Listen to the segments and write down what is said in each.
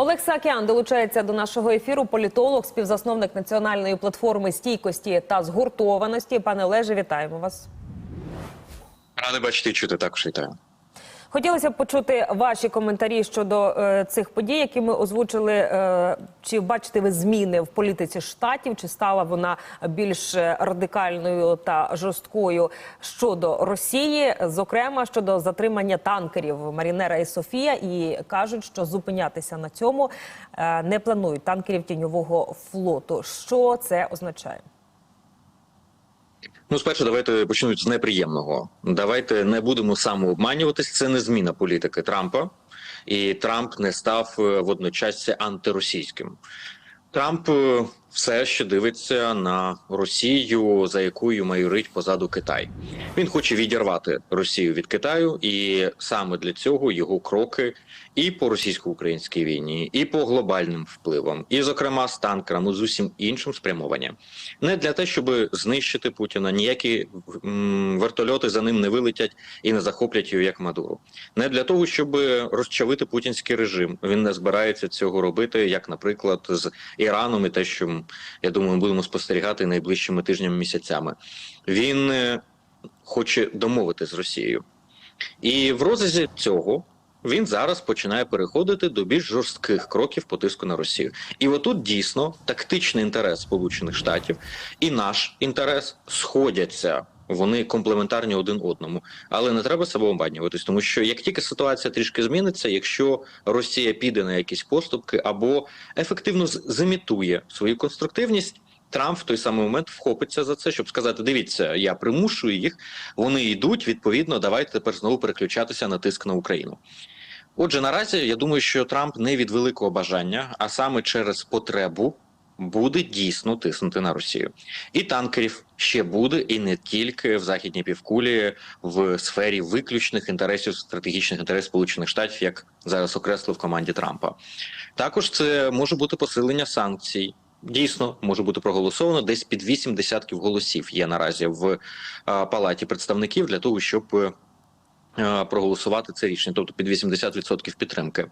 Олег Сакян долучається до нашого ефіру. Політолог, співзасновник національної платформи стійкості та згуртованості. Пане Олеже, вітаємо вас. Ради бачити чути також вітаю. Хотілося б почути ваші коментарі щодо е, цих подій, які ми озвучили. Е, чи бачите ви зміни в політиці штатів? Чи стала вона більш радикальною та жорсткою щодо Росії, зокрема щодо затримання танкерів Марінера і Софія, і кажуть, що зупинятися на цьому е, не планують танкерів тіньового флоту. Що це означає? Ну, спершу, давайте почнуть з неприємного. Давайте не будемо самообманюватись. Це не зміна політики Трампа, і Трамп не став е, водночас антиросійським. Трамп е, все ще дивиться на Росію, за якою майорить позаду Китай. Він хоче відірвати Росію від Китаю, і саме для цього його кроки і по російсько-українській війні, і по глобальним впливам, і, зокрема, з танкерами, з усім іншим спрямовані. Не для те, щоб знищити Путіна, ніякі вертольоти за ним не вилетять і не захоплять його як Мадуру. Не для того, щоб розчавити путінський режим. Він не збирається цього робити, як, наприклад, з Іраном, і те, що я думаю, ми будемо спостерігати найближчими тижнями місяцями. Він е, хоче домовити з Росією, і в розрізі цього. Він зараз починає переходити до більш жорстких кроків по тиску на Росію, і отут дійсно тактичний інтерес Сполучених Штатів і наш інтерес сходяться. Вони комплементарні один одному, але не треба себе обманюватись, тому що як тільки ситуація трішки зміниться, якщо Росія піде на якісь поступки або ефективно зимітує свою конструктивність. Трамп в той самий момент вхопиться за це, щоб сказати: дивіться, я примушую їх, вони йдуть. Відповідно, давайте тепер знову переключатися на тиск на Україну. Отже, наразі я думаю, що Трамп не від великого бажання, а саме через потребу буде дійсно тиснути на Росію. І танкерів ще буде, і не тільки в західній півкулі, в сфері виключних інтересів, стратегічних інтересів Сполучених Штатів, як зараз окреслив команді Трампа. Також це може бути посилення санкцій. Дійсно може бути проголосовано десь під 8 десятків голосів. Є наразі в а, палаті представників для того, щоб е, е, проголосувати це рішення, тобто під 80% підтримки.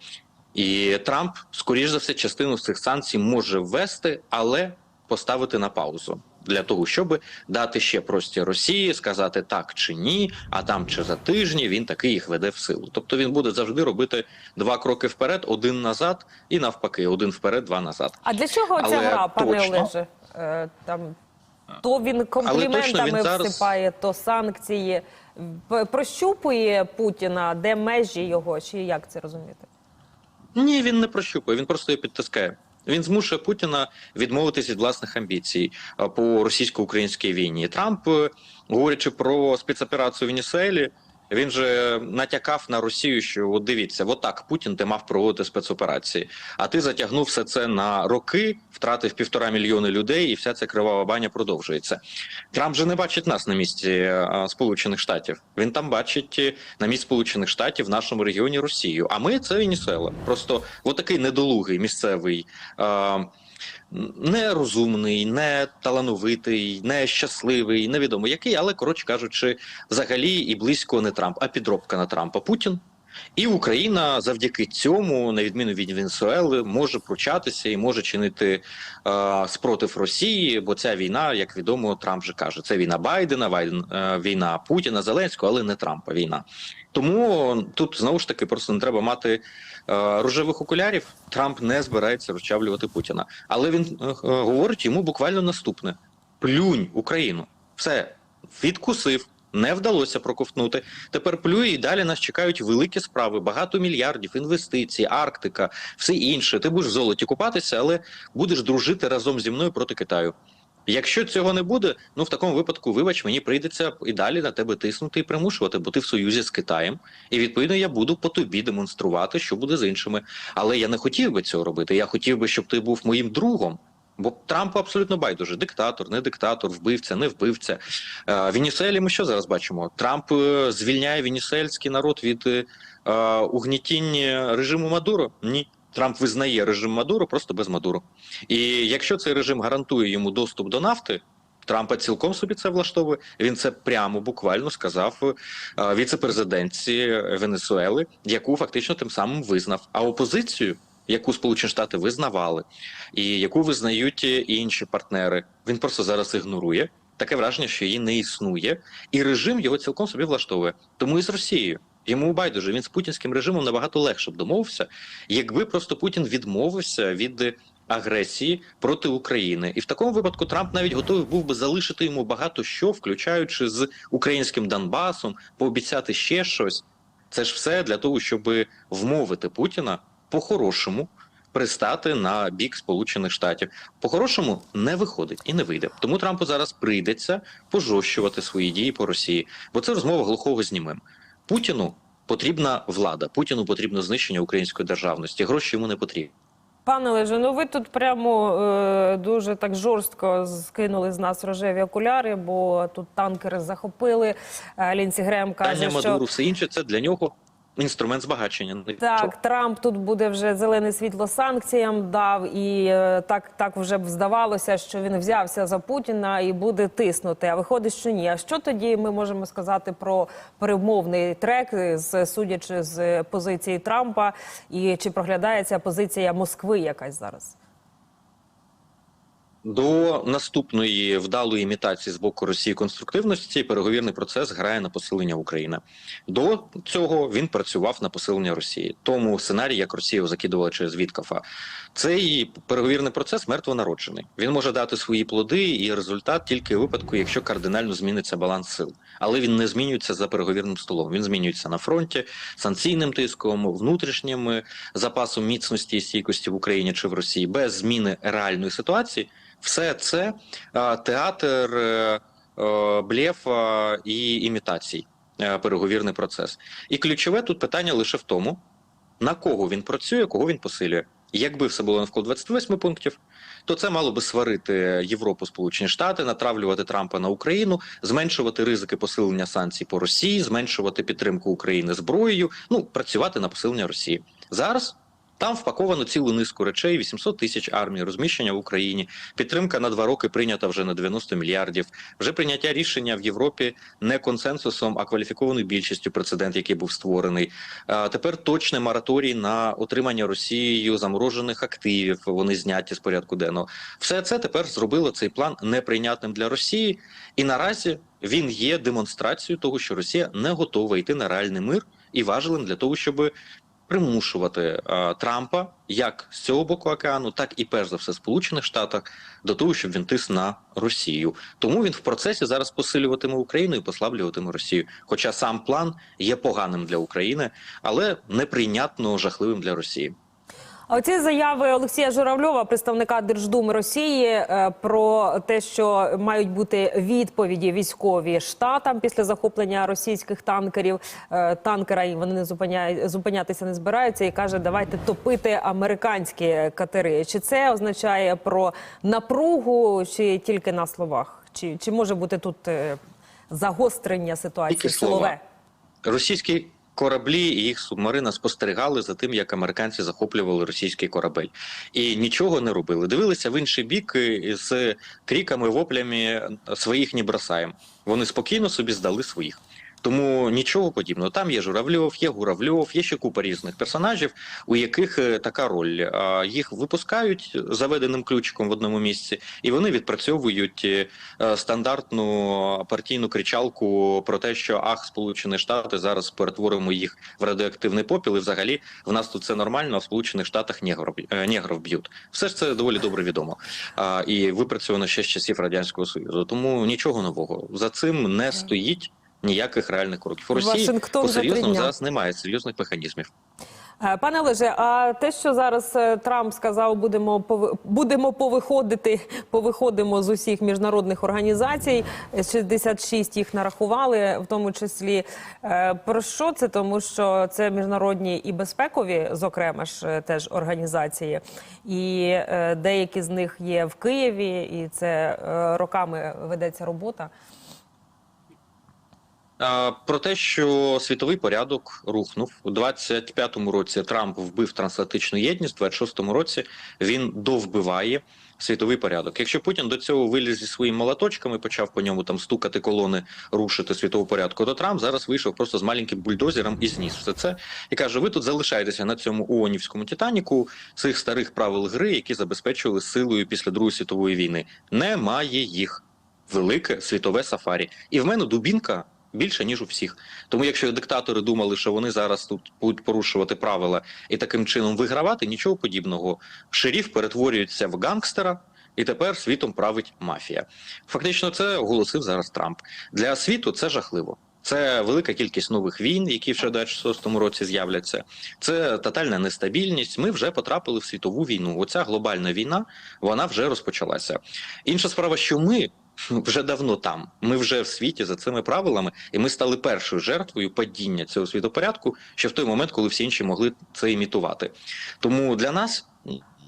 І Трамп, скоріш за все, частину з цих санкцій може ввести, але поставити на паузу для того, щоб дати ще простір Росії, сказати так чи ні, а там чи за тижні він таки їх веде в силу. Тобто він буде завжди робити два кроки вперед, один назад, і навпаки, один вперед, два назад. А для чого ця Але гра, пане точно- Олеже? Е, там то він компліментами він зараз- всипає, то санкції. Прощупує Путіна, де межі його, чи як це розуміти? Ні, він не прощупує, він просто її підтискає. Він змушує Путіна відмовитися від власних амбіцій по російсько-українській війні. Трамп, е, говорячи про спецоперацію в Венесуелі, він же натякав на Росію, що от дивіться, от так Путін ти мав проводити спецоперації. А ти затягнув все це на роки, втратив півтора мільйони людей, і вся ця кривава баня продовжується. Трамп же не бачить нас на місці е, Сполучених Штатів. Він там бачить е, на місці Сполучених Штатів в нашому регіоні Росію. А ми це Венесуела. Просто отакий недолугий місцевий. Е, Нерозумний, не талановитий, не щасливий, невідомо який, але коротше кажучи, взагалі і близько не Трамп, а підробка на Трампа Путін. І Україна завдяки цьому, на відміну від Венесуели, може пручатися і може чинити е, спротив Росії, бо ця війна, як відомо, Трамп вже каже, це війна Байдена, Байден, е, війна Путіна, Зеленського, але не Трампа війна. Тому тут знову ж таки просто не треба мати е, рожевих окулярів. Трамп не збирається розчавлювати Путіна, але він е, е, говорить йому буквально наступне: плюнь Україну, все відкусив. Не вдалося проковтнути. Тепер плює і далі нас чекають великі справи, багато мільярдів, інвестицій, Арктика, все інше. Ти будеш в золоті купатися, але будеш дружити разом зі мною проти Китаю. Якщо цього не буде, ну в такому випадку, вибач, мені прийдеться і далі на тебе тиснути і примушувати, бо ти в союзі з Китаєм, і відповідно я буду по тобі демонструвати, що буде з іншими. Але я не хотів би цього робити. Я хотів би, щоб ти був моїм другом. Бо Трампу абсолютно байдуже. Диктатор, не диктатор, вбивця, не вбивця. Е, Венесуелі ми що зараз бачимо? Трамп е, звільняє венесуельський народ від е, угнітіння режиму Мадуро? Ні. Трамп визнає режим Мадуро просто без Мадуро. І якщо цей режим гарантує йому доступ до нафти, Трампа цілком собі це влаштовує. Він це прямо буквально сказав віце-президентці Венесуели, яку фактично тим самим визнав. А опозицію яку Сполучені Штати визнавали, і яку визнають інші партнери. Він просто зараз ігнорує. Таке враження, що її не існує, і режим його цілком собі влаштовує. Тому і з Росією. Йому байдуже. Він з путінським режимом набагато легше б домовився, якби просто Путін відмовився від агресії проти України. І в такому випадку Трамп навіть готовий був би залишити йому багато що, включаючи з українським Донбасом, пообіцяти ще щось. Це ж все для того, щоб вмовити Путіна по-хорошому пристати на бік Сполучених Штатів. По-хорошому не виходить і не вийде. Тому Трампу зараз прийдеться пожорщувати свої дії по Росії, бо це розмова глухого з німим. Путіну потрібна влада, Путіну потрібно знищення української державності. Гроші йому не потрібні. Пане Олеже, ну ви тут прямо е, дуже так жорстко скинули з нас рожеві окуляри, бо тут танкери захопили. Е, Лінсі Грем каже, Питання що Мадуру, все інше це для нього інструмент збагачення. Так, Трамп тут буде вже зелене світло санкціям дав, і е, так, так вже б здавалося, що він взявся за Путіна і буде тиснути. А виходить, що ні. А що тоді ми можемо сказати про перемовний трек, з судячи з позиції Трампа, і чи проглядається позиція Москви якась зараз? До наступної вдалої імітації з боку Росії конструктивності переговірний процес грає на посилення України. До цього він працював на посилення Росії. Тому сценарій, як Росію закидувала через Віткафа, цей переговірний процес мертво народжений. Він може дати свої плоди і результат тільки у випадку, якщо кардинально зміниться баланс сил. Але він не змінюється за переговірним столом. Він змінюється на фронті санкційним тиском, внутрішнім е, запасом міцності і стійкості в Україні чи в Росії без зміни реальної ситуації. Все це е, театр е, е, блєфа і імітацій, переговірний процес. І ключове тут питання лише в тому, на кого він працює, кого він посилює. Якби все було навколо 28 пунктів, то це мало би сварити Європу, Сполучені Штати, натравлювати Трампа на Україну, зменшувати ризики посилення санкцій по Росії, зменшувати підтримку України зброєю. Ну працювати на посилення Росії зараз. Там впаковано цілу низку речей: 800 тисяч армій, розміщення в Україні, підтримка на два роки прийнята вже на 90 мільярдів. Вже прийняття рішення в Європі не консенсусом, а кваліфікованою більшістю прецедент, який був створений. Тепер точний мораторій на отримання Росією заморожених активів. Вони зняті з порядку денного. Все це тепер зробило цей план неприйнятним для Росії, і наразі він є демонстрацією того, що Росія не готова йти на реальний мир і важелем для того, щоб примушувати е, Трампа як з цього боку океану, так і перш за все Сполучених Штатах до того, щоб він тис на Росію. Тому він в процесі зараз посилюватиме Україну і послаблюватиме Росію. Хоча сам план є поганим для України, але неприйнятно жахливим для Росії. А оці заяви Олексія Журавльова, представника Держдуми Росії, е, про те, що мають бути відповіді військові штатам після захоплення російських танкерів. Е, Танкера і вони не зупиняють зупинятися не збираються і каже, давайте топити американські катери. Чи це означає про напругу, чи тільки на словах? Чи, чи може бути тут е, загострення ситуації Тільки слова. Російські кораблі і їх субмарина спостерігали за тим, як американці захоплювали російський корабель, і нічого не робили. Дивилися в інший бік з криками, воплями своїх не бросаємо. Вони спокійно собі здали своїх. Тому нічого подібного. Там є Журавльов, є Гуравльов, є ще купа різних персонажів, у яких е, така роль. А, Їх випускають заведеним ключиком в одному місці, і вони відпрацьовують е, стандартну партійну кричалку про те, що ах, Сполучені Штати зараз перетворимо їх в радіоактивний попіл. І взагалі в нас тут все нормально, а в Сполучених Штатах негров, е, негров б'ють. Все ж це доволі добре відомо. І випрацьовано ще з часів радянського союзу. Тому нічого нового за цим не стоїть ніяких реальних кроків. У Росії Вашингтон по серйозному зараз немає серйозних механізмів. Е, Пане Олеже, а те, що зараз е, Трамп сказав, будемо будемо повиходити, повиходимо з усіх міжнародних організацій. е, 66 їх нарахували, в тому числі Е, про що це? Тому що це міжнародні і безпекові, зокрема ж е, теж організації, і е, деякі з них є в Києві, і це е, роками ведеться робота. Про те, що світовий порядок рухнув у 25-му році Трамп вбив трансатлантичну єдність, в 26-му році він довбиває світовий порядок. Якщо Путін до цього виліз зі своїми молоточками, почав по ньому там стукати колони, рушити світову порядку, то Трамп зараз вийшов просто з маленьким бульдозером і зніс все це і каже: ви тут залишаєтеся на цьому ООНівському Титаніку цих старих правил гри, які забезпечували силою після Другої світової війни. Немає їх. Велике світове сафарі. І в мене дубінка більше, ніж у всіх. Тому якщо диктатори думали, що вони зараз тут будуть порушувати правила і таким чином вигравати, нічого подібного. Шеріф перетворюється в гангстера. І тепер світом править мафія. Фактично, це оголосив зараз Трамп. Для світу це жахливо. Це велика кількість нових війн, які ще в 26-му році з'являться. Це тотальна нестабільність. Ми вже потрапили в світову війну. Оця глобальна війна вона вже розпочалася. Інша справа, що ми вже давно там. Ми вже в світі за цими правилами, і ми стали першою жертвою падіння цього світопорядку, ще в той момент, коли всі інші могли це імітувати. Тому для нас,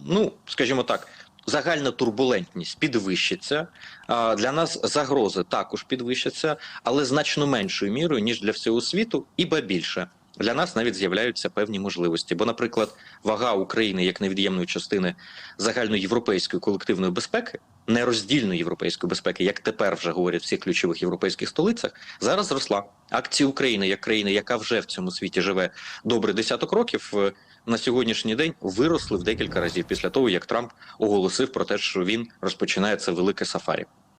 ну скажімо так. Загальна турбулентність підвищиться. Для нас загрози також підвищаться, але значно меншою мірою ніж для всього світу, і ба більше для нас навіть з'являються певні можливості. Бо, наприклад, вага України як невід'ємної частини загальноєвропейської колективної безпеки, нероздільної європейської безпеки, як тепер вже говорять всіх ключових європейських столицях, зараз зросла. Акції України як країни, яка вже в цьому світі живе добре десяток років, е, на сьогоднішній день виросли в декілька разів після того, як Трамп оголосив про те, що він розпочинає це велике сафарі.